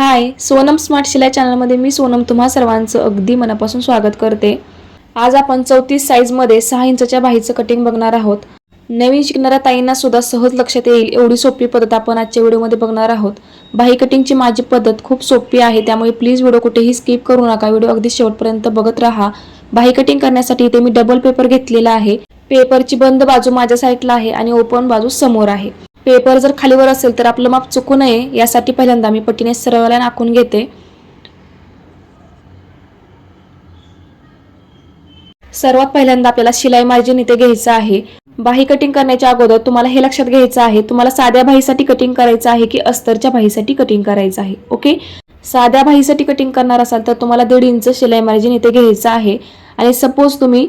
हाय Sonam smart शिलाई चॅनलमध्ये मी सोनम तुम्हा सर्वांचं अगदी मनापासून स्वागत करते. आज आपण चौतीस साईजमध्ये सहा इंचाच्या बाहीचं कटिंग बघणार आहोत. नवीन शिकणाऱ्या ताईंना सुद्धा सहज लक्षात येईल एवढी सोपी पद्धत आपण आजच्या व्हिडिओमध्ये बघणार आहोत. बाही कटिंगची माझी पद्धत खूप सोपी आहे त्यामुळे प्लीज व्हिडिओ कुठेही स्किप करू नका व्हिडिओ अगदी शेवटपर्यंत बघत राहा. बाही कटिंग करण्यासाठी इथे मी डबल पेपर घेतलेला आहे. पेपरची बंद बाजू माझ्या साईडला आहे आणि ओपन बाजू समोर आहे. पेपर जर खालीवर असेल तर आपलं माप चुकू नये यासाठी पहिल्यांदा मी पट्टीने सरळला आखून घेते. सर्वात पहिल्यांदा आपल्याला शिलाई मार्जिन इथे घ्यायचं आहे. बाही कटिंग करण्याच्या अगोदर तुम्हाला हे लक्षात घ्यायचं आहे. तुम्हाला साध्या बाहीसाठी कटिंग करायचं आहे की अस्तरच्या बाहीसाठी कटिंग करायचं आहे. ओके साध्या बाहीसाठी कटिंग करणार असाल तर तुम्हाला दीड इंच शिलाई मार्जिन इथे घ्यायचं आहे. आणि सपोज तुम्ही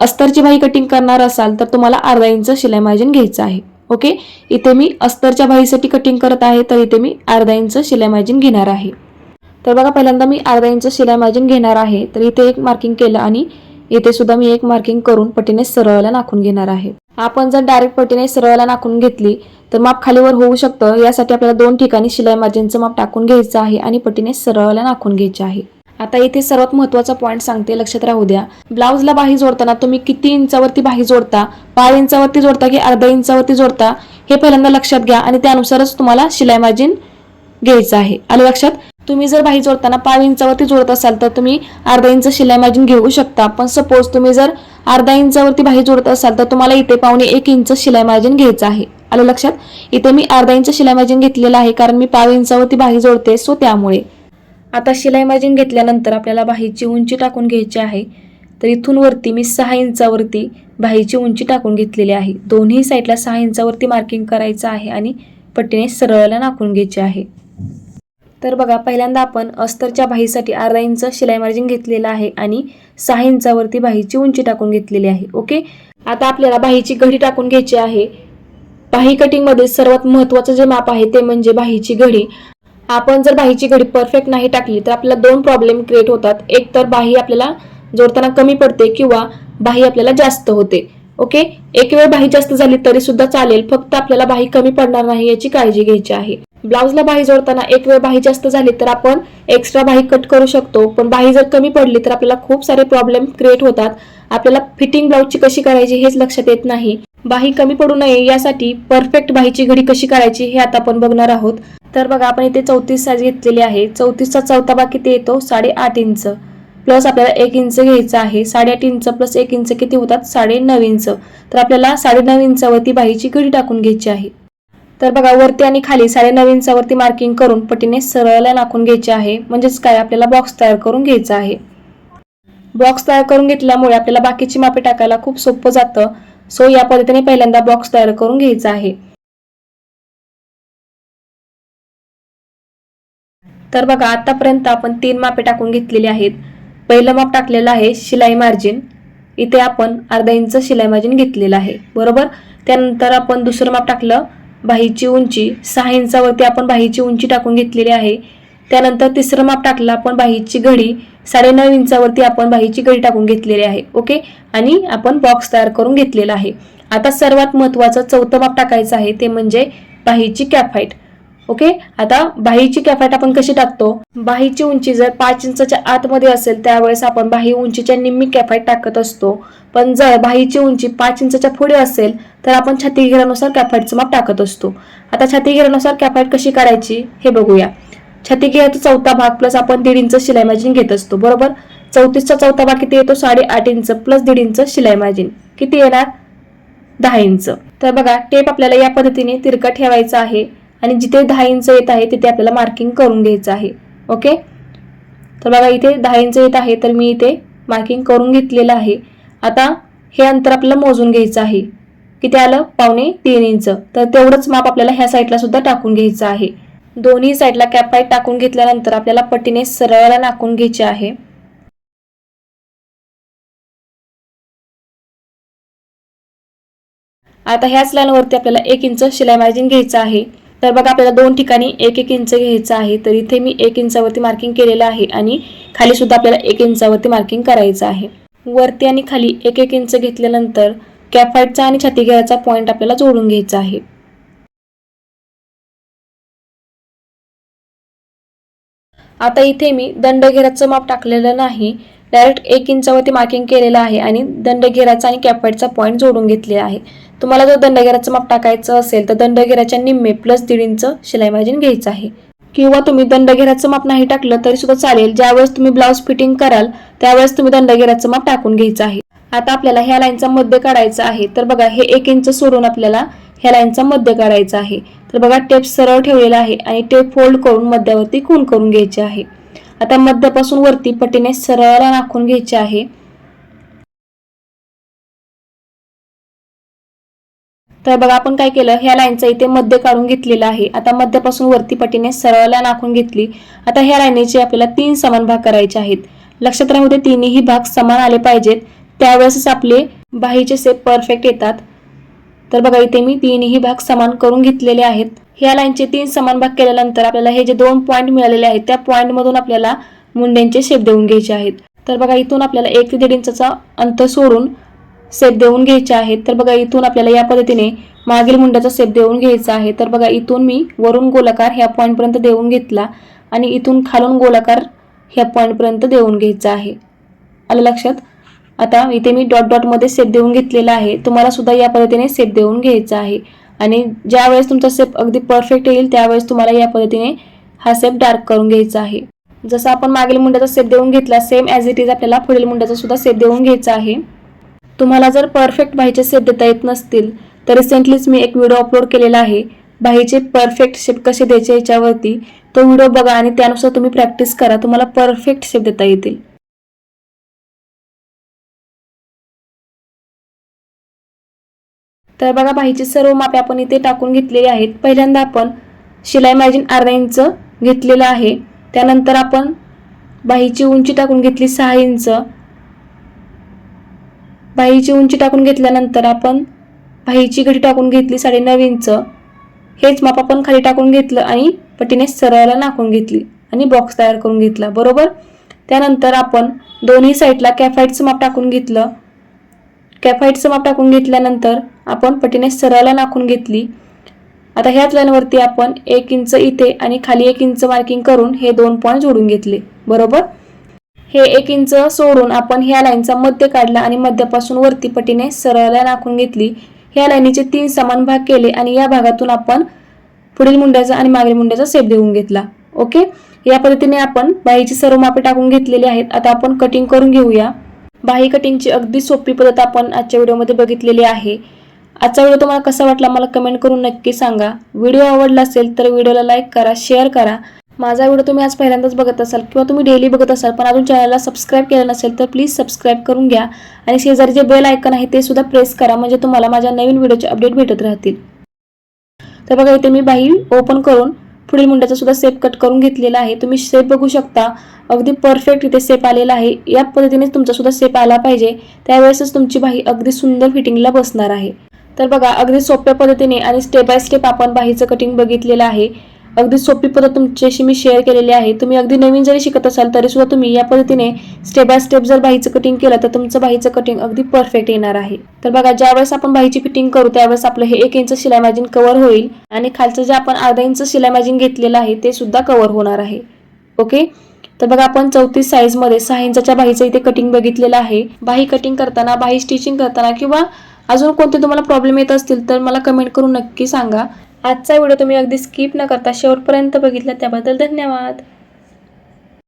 अस्तरची बाही कटिंग करणार असाल तर तुम्हाला अर्धा इंच शिलाई मार्जिन घ्यायचं आहे. ओके? इथे मी अस्तरच्या बाहीसाठी कटिंग करत आहे तर इथे मी अर्धा इंच शिलाई मार्जिन घेणार आहे. तर बघा पहिल्यांदा मी अर्धा इंच शिलाई मार्जिन घेणार आहे. तर इथे एक मार्किंग केलं आणि इथे सुद्धा मी एक मार्किंग करून पटीने सरळला नाखून घेणार आहे. आपण जर डायरेक्ट पटीने सरळला नाखून घेतली तर माप खालीवर होऊ शकतं. यासाठी आपल्याला दोन ठिकाणी शिलाई मार्जिनचं माप टाकून घ्यायचं आहे आणि पटीने सरळला नाखून घ्यायचे आहे. आता इथे सर्वात महत्त्वाचा पॉईंट सांगते लक्षात राहू द्या. ब्लाऊजला बाही जोडताना तुम्ही किती इंचावरती बाही जोडता? पाच इंचावरती जोडता की अर्धा इंचावरती जोडता? हे पहिल्यांदा लक्षात घ्या आणि त्यानुसारच तुम्हाला शिलाई मार्जिन घ्यायचं आहे. आलं लक्षात? तुम्ही जर बाही जोडताना पाच इंचावरती जोडत असाल तर तुम्ही अर्धा इंच शिलाई मार्जिन घेऊ शकता. पण सपोज तुम्ही जर अर्धा इंचावरती बाही जोडत असाल तर तुम्हाला इथे पावणे एक इंच शिलाई मार्जिन घ्यायचं आहे. आलं लक्षात? इथे मी अर्धा इंच शिलाई मार्जिन घेतलेलं आहे कारण मी पाच इंचावरती बाही जोडते सो त्यामुळे. आता शिलाई मार्जिन घेतल्यानंतर आपल्याला बाहीची उंची टाकून घ्यायची आहे. तर इथून वरती मी सहा इंचावरती बाहीची उंची टाकून घेतलेली आहे. दोन्ही साईडला सहा इंचावरती मार्किंग करायचं आहे आणि पट्टीने सरळला नाकून घ्यायची आहे. तर बघा पहिल्यांदा आपण अस्तरच्या बाहीसाठी अर्धा इंच शिलाई मार्जिन घेतलेलं आहे आणि सहा इंचावरती बाहीची उंची टाकून घेतलेली आहे. ओके? आता आपल्याला बाहीची घडी टाकून घ्यायची आहे. बाही कटिंगमध्ये सर्वात महत्त्वाचं जे माप आहे ते म्हणजे बाहीची घडी. आपण जर बाहीची घडी परफेक्ट नाही टाकली तर आपल्याला दोन प्रॉब्लेम क्रिएट होतात. एक तर बाही आपल्याला जोडताना कमी पडते किंवा बाही आपल्याला जास्त होते. ओके एक वेळ बाही जास्त झाली तरी सुद्धा चालेल फक्त आपल्याला बाही कमी पडणार नाही याची काळजी घ्यायची आहे. ब्लाऊजला बाही जोडताना एक वेळ बाही जास्त झाली तर आपण एक्स्ट्रा बाही कट करू शकतो. पण बाही जर कमी पडली तर आपल्याला खूप सारे प्रॉब्लेम क्रिएट होतात. आपल्याला फिटिंग ब्लाऊजची कशी करायची हेच लक्षात येत नाही. बाही कमी पडू नये यासाठी परफेक्ट बाहीची घडी कशी करायची हे आता आपण बघणार आहोत. तर बघा आपण इथे चौतीस साईज घेतलेली आहे. चौतीसचा चौथा भाग किती येतो? साडेआठ इंच. प्लस आपल्याला एक इंच घ्यायचं आहे. साडेआठ इंच प्लस एक इंच किती होतात? साडेनऊ इंच. तर आपल्याला साडेनऊ इंचावरती बाहीची घडी टाकून घ्यायची आहे. तर बघा वरती आणि खाली साडेनऊ इंचावरती मार्किंग करून पटीने सरळला नाखून घ्यायचे आहे. म्हणजेच काय? आपल्याला बॉक्स तयार करून घ्यायचा आहे. बॉक्स तयार करून घेतल्यामुळे आपल्याला बाकीची मापे टाकायला खूप सोपं जातं. सो या पद्धतीने पहिल्यांदा बॉक्स तयार करून घ्यायचा आहे. तर बघा आतापर्यंत आपण तीन मापे टाकून घेतलेली आहेत. पहिलं माप टाकलेलं आहे शिलाई मार्जिन इथे आपण अर्धा इंच शिलाई मार्जिन घेतलेलं आहे. बरोबर? त्यानंतर आपण दुसरं माप टाकलं बाहीची उंची. सहा इंचावरती आपण बाहीची उंची टाकून घेतलेली आहे. त्यानंतर तिसरं माप टाकलं आपण बाहीची घडी. साडेनऊ इंचावरती आपण बाहीची घडी टाकून घेतलेली आहे. ओके? आणि आपण बॉक्स तयार करून घेतलेला आहे. आता सर्वात महत्त्वाचं चौथं माप टाकायचं आहे ते म्हणजे बाहीची कॅफाईट ओके आता बाहीची कॅफॅट आपण कशी टाकतो? बाहीची उंची जर पाच इंचाच्या आतमध्ये असेल त्यावेळेस आपण बाही उंचीच्या निम्मी कॅफॅट टाकत असतो. पण जर बाहीची उंची पाच इंचाच्या पुढे असेल तर आपण छाती घेरानुसार कॅफाईटचं माप टाकत असतो. आता छाती घेरानुसार कशी करायची? हे बघूया. छाती घेराचा चौथा भाग प्लस आपण दीड इंच शिलाई मार्जिन घेत असतो बरोबर? चौतीसचा चौथा भाग किती येतो? साडेआठ इंच प्लस दीड इंच शिलाई मार्जिन किती येणार? दहा इंच. तर बघा टेप आपल्याला या पद्धतीने तिरकट ठेवायचा आहे. आणि जिथे दहा इंच येत आहे तिथे आपल्याला मार्किंग करून घ्यायचं आहे. ओके तर बघा इथे दहा इंच येत आहे तर मी इथे मार्किंग करून घेतलेलं आहे. आता हे अंतर आपल्याला मोजून घ्यायचं आहे. किती आलं? पावणे तीन इंच. तर तेवढंच माप आपल्याला ह्या साईडला सुद्धा टाकून घ्यायचं आहे. दोन्ही साईडला कॅपाईट टाकून घेतल्यानंतर आपल्याला पट्टीने सरळला नाकून घ्यायचे आहे. आता ह्याच लाईनवरती आपल्याला एक इंच शिलाई मार्जिन घ्यायचं आहे. तर बघा आपल्याला दोन ठिकाणी एक एक इंच घ्यायचं आहे. तर इथे मी एक इंचावरती मार्किंग केलेलं आहे आणि खाली सुद्धा आपल्याला एक इंचावरती मार्किंग करायचं आहे. वरती आणि खाली एक एक इंच घेतल्यानंतर कॅफाईटचा आणि छाती पॉईंट आपल्याला जोडून घ्यायचा आहे. आता इथे मी दंडघेराचं माप टाकलेलं नाही. डायरेक्ट एक इंचावरती मार्किंग केलेलं आहे आणि दंडघेराचा आणि कॅफाईटचा पॉईंट जोडून घेतलेला आहे. तुम्हाला जर दंडगेराचं माप टाकायचं असेल तर दंडगेराच्या निम्मे प्लस दीड इंच शिलाई मार्जिन घ्यायचं आहे. किंवा तुम्ही दंडगेराचं माप नाही टाकलं तरी सुद्धा चालेल. ज्यावेळेस तुम्ही ब्लाऊज फिटिंग कराल त्यावेळेस तुम्ही दंडगेराचं माप टाकून घ्यायचं आहे. आता आपल्याला ह्या लाईनचा मध्य काढायचा आहे. तर बघा हे एक इंच सोडून आपल्याला ह्या लाईनचा मध्य काढायचा आहे. तर बघा टेप सरळ ठेवलेला आहे आणि टेप फोल्ड करून मध्यावरती खून करून घ्यायचे आहे. आता मध्यापासून वरती पट्टीने सरळ राखून घ्यायचे आहे. तर बघा आपण काय केलं? ह्या लाईनचा इथे मध्य काढून घेतलेला आहे. आता मध्यापासून वरती पटीने सरळ लाईन आखून घेतली. आता ह्या लाईनीचे आपल्याला तीन समान भाग करायचे आहेत. लक्षात राहू दे तिन्ही भाग समान आले पाहिजेत. त्यावेळेसच आपले बाहीचे सेप परफेक्ट येतात. तर बघा इथे मी तीनही भाग समान करून घेतलेले आहेत. ह्या लाईनचे तीन समान भाग केल्यानंतर आपल्याला हे जे दोन पॉईंट मिळालेले आहेत त्या पॉईंट मधून आपल्याला मुंड्यांचे शेप देऊन घ्यायचे आहेत. तर बघा इथून आपल्याला एक ते दीड इंचाचा अंतर सोडून सेप देऊन घ्यायचे आहेत. तर बघा इथून आपल्याला या पद्धतीने मागील मुंडाचा सेप देऊन घ्यायचा आहे. तर बघा इथून मी वरून गोलाकार ह्या पॉईंटपर्यंत देऊन घेतला आणि इथून खालून गोलाकार ह्या पॉईंटपर्यंत देऊन घ्यायचा आहे. आलं लक्षात? आता इथे मी डॉट डॉटमध्ये सेप देऊन घेतलेला आहे. तुम्हाला सुद्धा या पद्धतीने सेप देऊन घ्यायचा आहे. आणि ज्या वेळेस तुमचा सेप अगदी परफेक्ट येईल त्यावेळेस तुम्हाला या पद्धतीने हा सेप डार्क करून घ्यायचा आहे. जसं आपण मागील मुंड्याचा सेप देऊन घेतला सेम ॲज इट इज आपल्याला पुढील मुंड्याचा सुद्धा सेप देऊन घ्यायचा आहे. तुम्हाला जर परफेक्ट बाहीचे सेप देता येत नसतील तर रिसेंटलीच मी एक व्हिडिओ अपलोड केलेला आहे. बाहीचे परफेक्ट शेप कसे द्यायचे याच्यावरती तो व्हिडिओ बघा आणि त्यानुसार तुम्ही प्रॅक्टिस करा. तुम्हाला परफेक्ट शेप देता येतील. तर बघा बाहीचे सर्व मापे आपण इथे टाकून घेतलेले आहेत. पहिल्यांदा आपण शिलाई मार्जिन अर्धा इंच घेतलेलं आहे. त्यानंतर आपण बाहीची उंची टाकून घेतली सहा इंच. बाहीची उंची टाकून घेतल्यानंतर आपण बाहीची घडी टाकून घेतली साडेनऊ इंच हेच माप आपण खाली टाकून घेतलं आणि पटीने सरळला नाकून घेतली आणि बॉक्स तयार करून घेतला. बरोबर? त्यानंतर आपण दोन्ही साईडला कॅफाईटचं माप टाकून घेतलं. कॅफाईटचं माप टाकून घेतल्यानंतर आपण पटीने सरळला नाकून घेतली. आता ह्याच लाईनवरती आपण एक इंच इथे आणि खाली एक इंच मार्किंग करून हे दोन पॉईंट जोडून घेतले. बरोबर? हे एक इंच सोडून आपण ह्या लाईनचा मध्य काढला आणि मध्यापासून वरती पटीने सरळला आखून घेतली. ह्या लाईनीचे तीन समान भाग केले आणि या भागातून आपण पुढील मुंड्याचा आणि मागील मुंड्याचा सेप देऊन घेतला. ओके या पद्धतीने आपण बाहीची सर्व मापे टाकून घेतलेली आहेत. आता आपण कटिंग करून घेऊया. बाही कटिंगची अगदी सोपी पद्धत आपण आजच्या व्हिडिओमध्ये बघितलेली आहे. आजचा व्हिडिओ तुम्हाला कसा वाटला मला कमेंट करून नक्की सांगा. व्हिडिओ आवडला असेल तर व्हिडिओला लाईक करा शेअर करा. माझा व्हिडिओ तुम्ही आज पहिल्यांदाच बघत असाल किंवा तुम्ही डेली बघत असाल पण अजून चॅनलला सबस्क्राईब केलं नसेल तर प्लीज सबस्क्राईब करून घ्या. आणि शेजारी जे बेल आयकन आहे ते सुद्धा प्रेस करा म्हणजे तुम्हाला माझ्या नवीन व्हिडिओचे अपडेट भेटत राहतील. तर बघा इथे मी बाही ओपन करून पुढील मुंड्याचा सुद्धा सेप कट करून घेतलेला आहे. तुम्ही सेप बघू शकता. अगदी परफेक्ट इथे सेप आलेला आहे. या पद्धतीने तुमचा सुद्धा सेप आला पाहिजे. त्यावेळेसच तुमची बाही अगदी सुंदर फिटिंगला बसणार आहे. तर बघा अगदी सोप्या पद्धतीने आणि स्टेप बाय स्टेप आपण बाहीचं कटिंग बघितलेलं आहे. अगदी सोपी पद्धत तुमच्याशी मी शेअर केलेली आहे. तुम्ही अगदी नवीन जरी शिकत असाल तरी सुद्धा तुम्ही या पद्धतीने स्टेप बाय स्टेप जर बाहीचं कटिंग केलं तर तुमचं बाहीचं कटिंग अगदी परफेक्ट येणार आहे. तर बघा ज्यावेळेस आपण बाहीची फिटिंग करू त्यावेळेस आपलं हे एक इंच शिलाई मार्जिन कव्हर होईल आणि खालचं जे आपण अर्धा इंच शिलाई मार्जिन घेतलेलं आहे ते सुद्धा कव्हर होणार आहे. ओके तर बघा आपण चौतीस साईजमध्ये सहा इंचाच्या बाहीचं इथे कटिंग बघितलेलं आहे. बाही कटिंग करताना बाही स्टिचिंग करताना किंवा अजून कोणते तुम्हाला प्रॉब्लेम येत असतील तर मला कमेंट करून नक्की सांगा. आजचा व्हिडिओ तुम्ही अगदी स्किप न करता शेवटपर्यंत बघितला त्याबद्दल धन्यवाद.